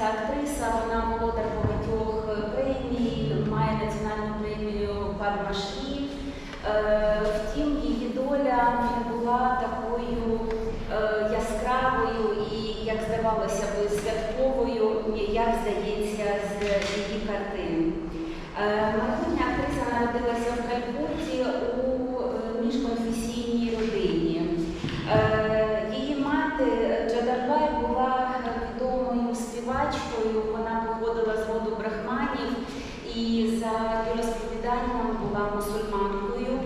індійська актриса, вона володар багатьох е, премій, має національну премію Шрі. Е, Втім, її доля не була такою е, яскравою і, як здавалося б, святковою, як здається, з її картин. Е, актриса народилася в Калькутті у е, міжконфесійній родині. Е, Її мати Джадарбай була відомою співачкою, вона походила з роду брахманів і за її розповіданням була мусульманкою.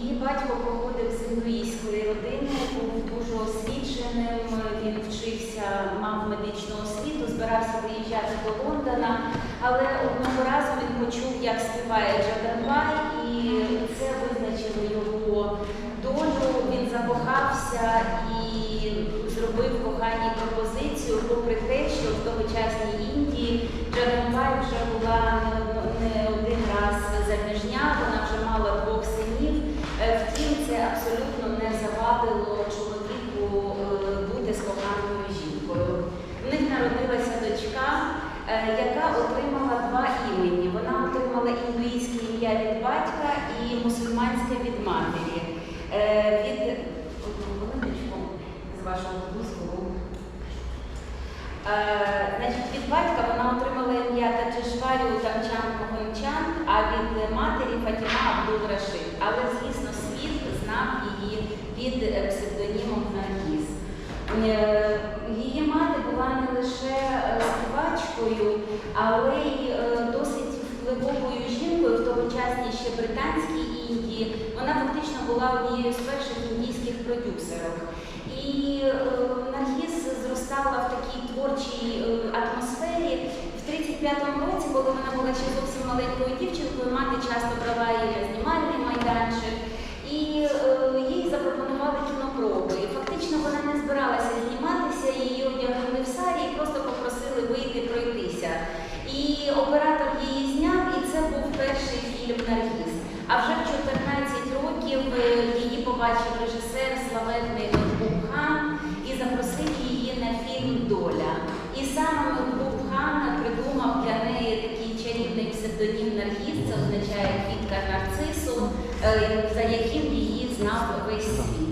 Її батько походив з індуїзької родини, був дуже освіченим, він вчився, мав медичну освіту, збирався виїжджати до Лондона, але одного разу він почув, як співає Джаганбай, і це визначило його долю. Він закохався і зробив коханій пропозицію, попри те, що в тогочасній Індії Джаганбай вже була яка отримала два імені. Вона отримала індуїзьке ім'я від батька і мусульманське від матері. Е, Від з вашого дозволу. Е, Значить, від батька вона отримала ім'я Таджишварі Тамчан Могончан, а від матері Фатіма Абдул Рашид. Але, звісно, світ знав її під е, псевдонімом Наргіз. Е, Її мати була не лише е, але й е, досить впливовою жінкою в тогочасній ще британській Індії. Вона фактично була однією з перших індійських продюсерок. І е, Наргіз зростала в такій творчій е, атмосфері. В 35-му році, коли вона була ще зовсім маленькою дівчинкою, мати часто брала її на знімальний майданчик. І їй запропонували кінопроби. Фактично вона не збиралася зніматися, її одягнули в сарі і просто попросили вийти пройтися. І оператор її зняв, і це був перший фільм Наргіз. А вже в 14 років е, її побачив режисер славетний Ноутбук Хан і запросив її на фільм Доля. І саме Ноутбук Хан придумав для неї такий чарівний псевдонім Наргіз, це означає квітка нарцису, е, за яким її знав весь світ.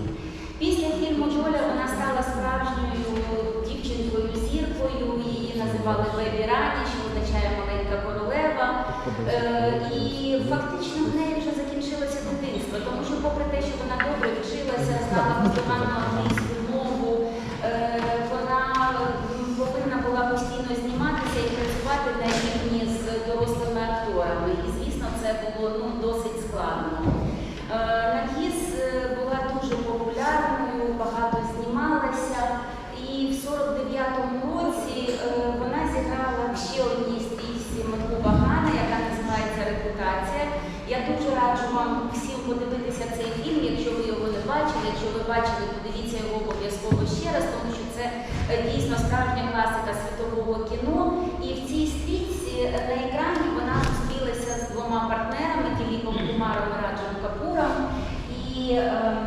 Після фільму Доля вона стала справжньою дівчинкою зіркою. Її називали Бебі Рані, що означає маленька королева. Е, І фактично в неї вже закінчилося дитинство, тому що, попри те, що вона добре вчилася, знала бездоганну англійську мову, е, вона м, повинна була постійно зніматися і працювати на рівні з дорослими акторами. І звісно, це було ну, досить складно. Е, Наргіз е, була дуже популярною, багато знімалася. І в 49-му році е, вона зіграла в ще одній стрічці Мехуба Гана, яка називається Репутація. Я дуже раджу вам всім подивитися цей фільм, якщо ви його не бачили. Якщо ви бачили, подивіться його обов'язково ще раз, тому що це е, дійсно справжня класика світового кіно. І в цій стрічці е, на екрані вона зустрілася з двома партнерами Діліпом Кумаром і Раджем Капуром. І ем,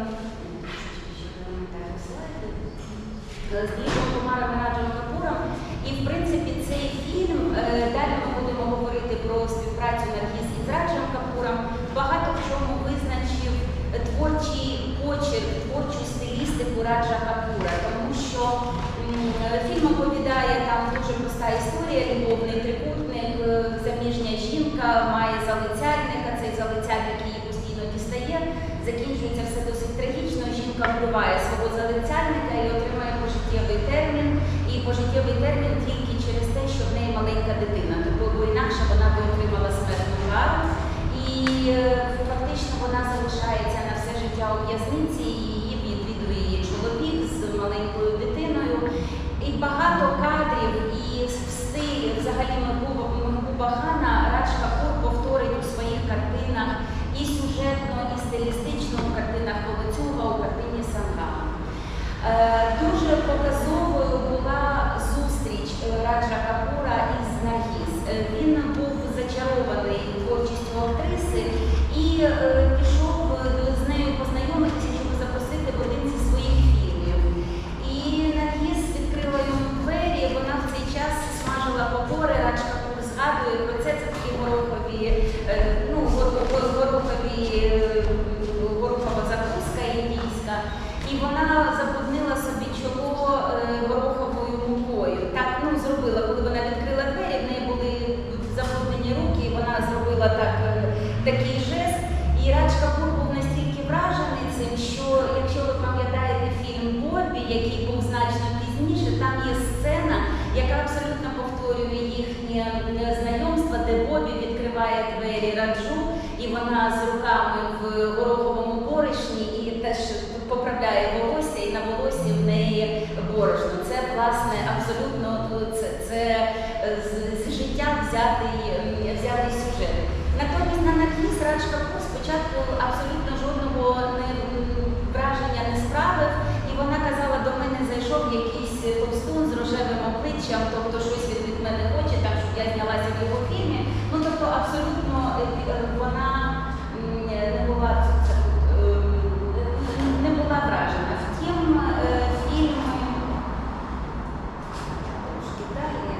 ще не пам'ятаю слайди з Діліпом Кумаром і Раджем Капуром. І в принципі цей фільм, е, далі ми будемо говорити про співпрацю Наргіз із Раджем Капуром, багато в чому визначив творчий почерк, творчу стилістику Раджа Капура, тому що фільм оповідає там дуже проста історія, любовний трикутник, е, заміжня жінка має залицяльника, цей залицяльник її постійно дістає, закінчується все досить трагічно, жінка вбиває свого залицяльника і отримує пожиттєвий термін, і пожиттєвий термін тільки через те, що в неї маленька дитина, тобто бо інакше вона би отримала смертну кару. І е, фактично вона залишається на все життя у в'язниці, і її відвідує її чоловік з маленькою дитиною. І багато кадрів і в стилі взагалі Мехуба Хана Радж Капур повторить у своїх картинах і сюжетно, і стилістично у картинах Колоцюга, у картині Сангама. Е, Дуже показовою була зустріч е, Раджа Капура із Наргіз. Е, Він був зачарований творчістю актриси і е, пішов е, з нею познайомитися, щоб запросити в один зі своїх фільмів. І Наргіз відкрила йому двері, вона в цей час смажила попори, Радж Капур згадує про це, це такі горохові, е, ну, гор- гор- горохові, е, горохова закуска індійська. І вона забруднила собі чоло е, гороховою мукою. Так ну, зробила, коли вона відкрила двері, в неї були забруднені руки, і вона зробила так, е, такий жест. І Радж Капур був настільки вражений цим, що якщо ви пам'ятаєте фільм Бобі, який був значно пізніше, там є сцена, яка абсолютно повторює їхнє е, знайомство, де Бобі відкриває двері раджу, і вона з руками в гороховому борошні і теж поправляє волосся, і на волосі в неї борошно. Це власне абсолютно це, це е, з, з життя взятий, взятий сюжет. Натомість на Наргіз Радж Капур спочатку абсолютно жодного не, враження не справив, і вона казала, до мене зайшов якийсь товстун з рожевим обличчям, тобто щось він від мене хоче, так щоб я знялася в його фільмі. Ну тобто абсолютно е, е, вона м, не була це- е, не була вражена. Втім, е, фільм трошки далі.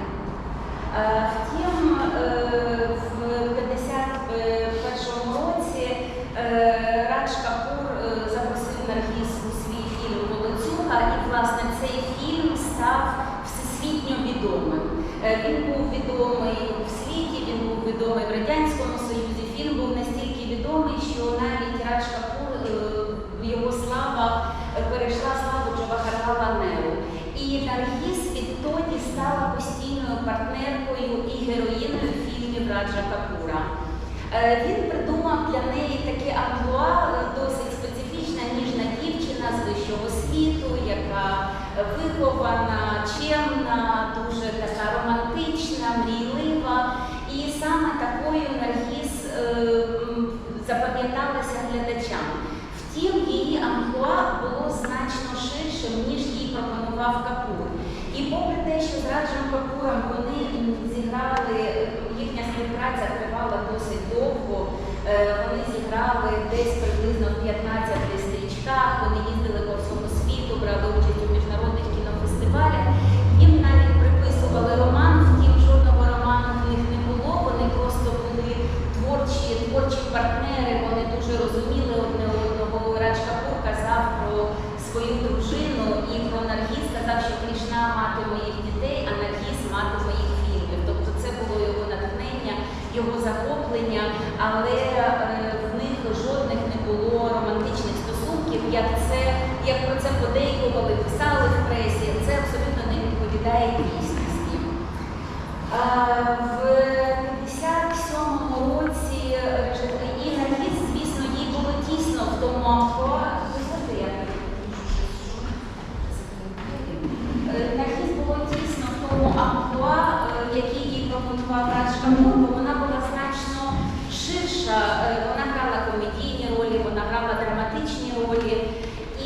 Е, Втім, е, в 51 році е, Радж Капур е, запросив Наргіз у свій фільм Волоцюга, і власне цей фільм став всесвітньо відомим. Е, Він був відомий в світі, він був відомий в Радянському Союзі. Фільм був настільки відомий, що навіть Радж Капур, е, його слава перейшла славу Джавахарлала Неру. І Наргіз відтоді стала постійною партнеркою і героїною фільмів Раджа Капура. Е, Він придумав для неї таке амплуа досить вихована, чемна, дуже така романтична, мрійлива. І саме такою Наргіз е, запам'яталася глядачам. Втім, її амплуа було значно ширшим, ніж їй пропонував Капур. І попри те, що з Раджем Капуром вони зіграли, їхня співпраця тривала досить довго, е, вони зіграли десь приблизно розуміли одне одного. Радж Капур казав про свою дружину і про Наргіз сказав, що Крішна мати моїх дітей, а Наргіз мати моїх фільмів. Тобто це було його натхнення, його захоплення, але е, в них жодних не було романтичних стосунків, як це, як про це подейкували, писали в пресі. Це абсолютно не відповідає дійсності 57-му році режисер і Наргіз, звісно, їй було тісно в тому амплуа. Дозвольте, я Е, Наргіз було тісно в тому амплуа, е, який їй пропонував Радж Капур, бо вона була значно ширша. Е, Вона грала комедійні ролі, вона грала драматичні ролі.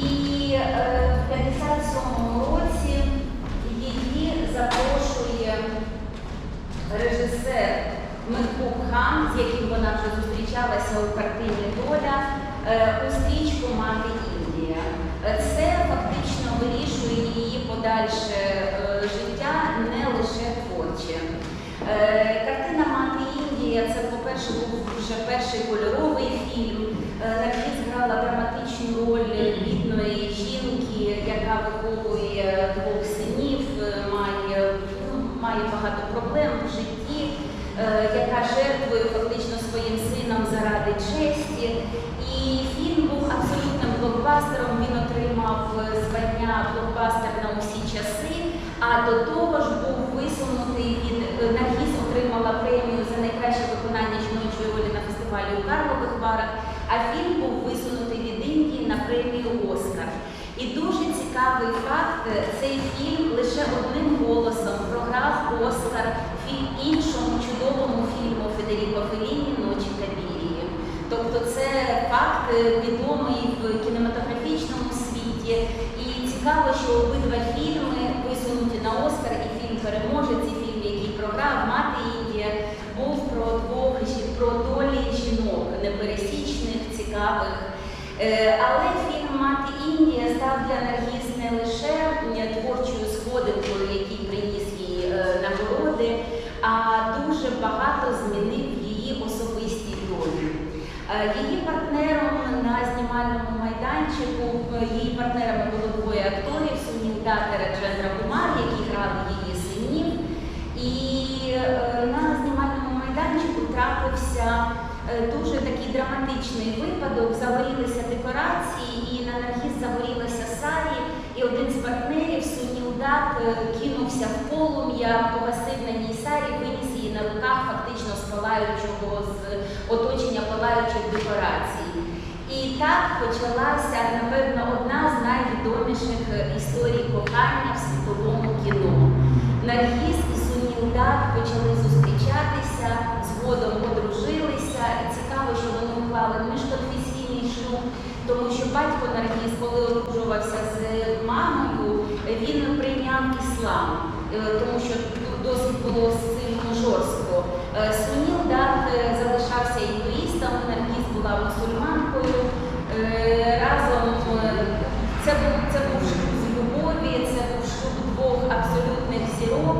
І е, в 57-му році її запрошує режисер Мехбуб Хан, з яким вона вже зустрічалася у картині Доля е, у стрічку Мати Індія. Е, Це фактично вирішує її подальше е, життя, не лише творче. Е, Картина Мати Індія це, по-перше, був вже перший кольоровий фільм. Е, Наргіз грала драматичну роль бідної жінки, яка виховує двох синів, е, має, ну, має багато проблем в житті, е, яка жертвує фактично своїм сином заради честі. І фільм був абсолютним блокбастером. Він отримав е, звання блокбастер на усі часи. А до того ж був висунутий від е, Наргіз отримала премію за найкраще виконання жіночої ролі на фестивалі у Варах. А фільм був висунутий від Індії на премію Оскар. І дуже цікавий факт: е, цей фільм лише одним голосом програв Оскар іншому чудовому фільму Федеріко Феліні Ночі Кабірії. Тобто це факт е, відомий в кінематографічному світі. І цікаво, що обидва фільми висунуті на Оскар, і фільм переможець, і фільм, який програв Мати Індія, був про двох жі- про долі жінок, непересічних, цікавих. Е, Але фільм Мати Індія став для Наргіз не лише е, творчою сходинкою, який приніс їй е, нагороди, а дуже багато змінив її особисті долі. Е, Її партнером на знімальному майданчику, е, її партнерами було двоє акторів та Раджендра Кумар, які грали її синів. І е, на знімальному майданчику трапився дуже такий драматичний випадок. Загорілися декорації, і на Наргіз загорілася Сарі, і один з партнерів Сунів Дат е, кинувся в полум'я, погасив на ній Сарі, виніс її на руках фактично з палаючого з оточення палаючих декорацій. І так почалася, напевно, одна з найвідоміших е, історій кохання в світовому кіно. Наргіз і Суніл Дат почали зустрічатися, згодом одружилися. І цікаво, що вони уклали міжконфесійний шлюб, тому що батько Наргіз, коли одружувався з мамою, він прийняв іслам, е, тому що досить було сильно жорстко. Е, Суніл Дат е, залишався індуїстом, Наркіз була мусульманкою. Е, Разом е, це був, це був шлюб з любові, це був шлюб двох абсолютних зірок.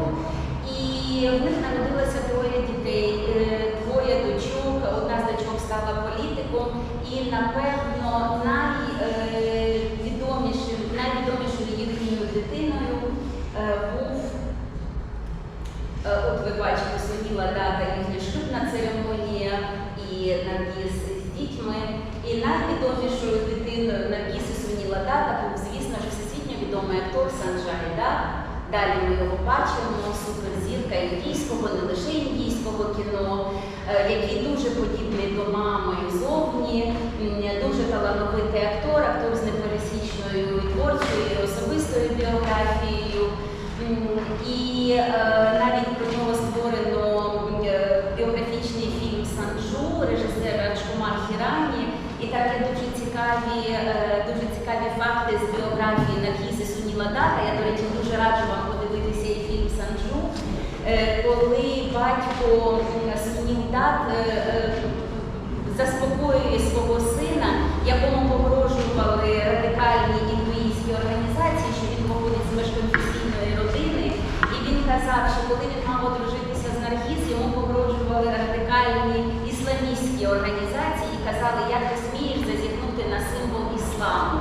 І в них народилося двоє дітей, е, двоє дочок. Одна з дочок стала політиком, і напевно найвідомішим, найвідомішою їхньою дитиною е, був Е, От ви бачите, суміла дата їхня шлюбна церемонія і з дітьми. І найвідомішою дитиною Наргіз і Суніла дата був, звісно ж, всесвітньо відомий актор Санджай Дат. Далі ми його бачимо, суперзірка індійського, не лише індійського кіно, е, який дуже подібний до мами зовні, дуже талановитий актор, актор з непересічною творчою особистою біографією. І е, навіть про нього створено І так є дуже цікаві, е, дуже цікаві факти з біографії Наргізи Суніла Дата. Я, до речі, дуже раджу вам подивитися і фільм Санджу, е, коли батько м, Суніл Дат е, заспокоює свого сина, якому погрожували радикальні індуїстські організації, що він походить з міжконфесійної родини. І він казав, що коли він мав одружитися з Наргіз, йому погрожували радикальні ісламістські організації казали, як ти смієш зазіхнути на символ ісламу.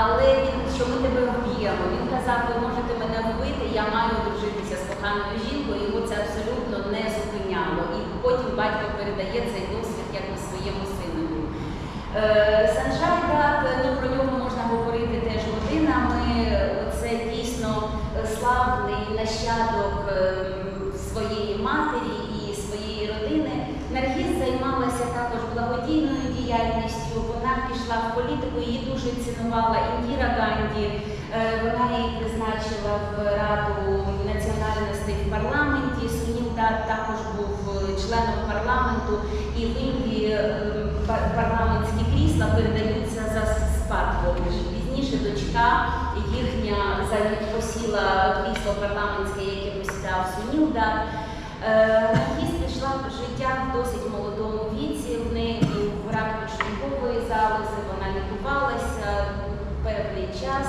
Але він, що ми тебе вб'ємо. Він казав, ви можете мене вбити, я маю одружитися з коханою жінкою. Його це абсолютно не зупиняло. І потім батько передає цей досвід якби своєму синові. Е, Санджай Дат, ну про нього можна говорити теж годинами. Це дійсно славний нащадок е, своєї матері і своєї родини. Наргіз займалася також благодійною діяльністю. Вона пішла в політику, її дуже цінувала Індіра Ганді. Е, Вона її призначила в Раду національностей в парламенті. Сунів також був е, членом парламенту, і в Індії е, парламентські крісла передаються за спадком. Пізніше дочка їхня завід посіла крісло парламентське, яке посідав Сунів Дат. Е, пішла життя досить молодому вона певний час,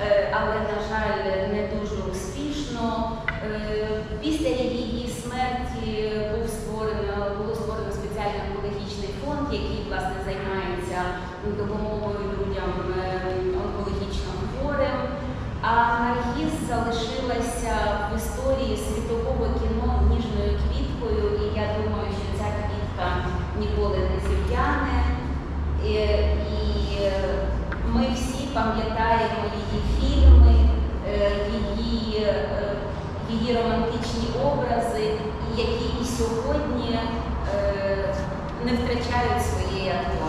е, але, на жаль, не дуже успішно. Е, Після її смерті був створено, було створено спеціальний онкологічний фонд, який власне займається допомогою людям е, онкологічно хворим. А Наргіз залишилася в історії світового кіно ніжною квіткою, і я думаю, що ця квітка ніколи не зів'яне. І, і е, ми всі пам'ятаємо її фільми, е, її, е, її романтичні образи, які і сьогодні е, не втрачають своєї актуальності.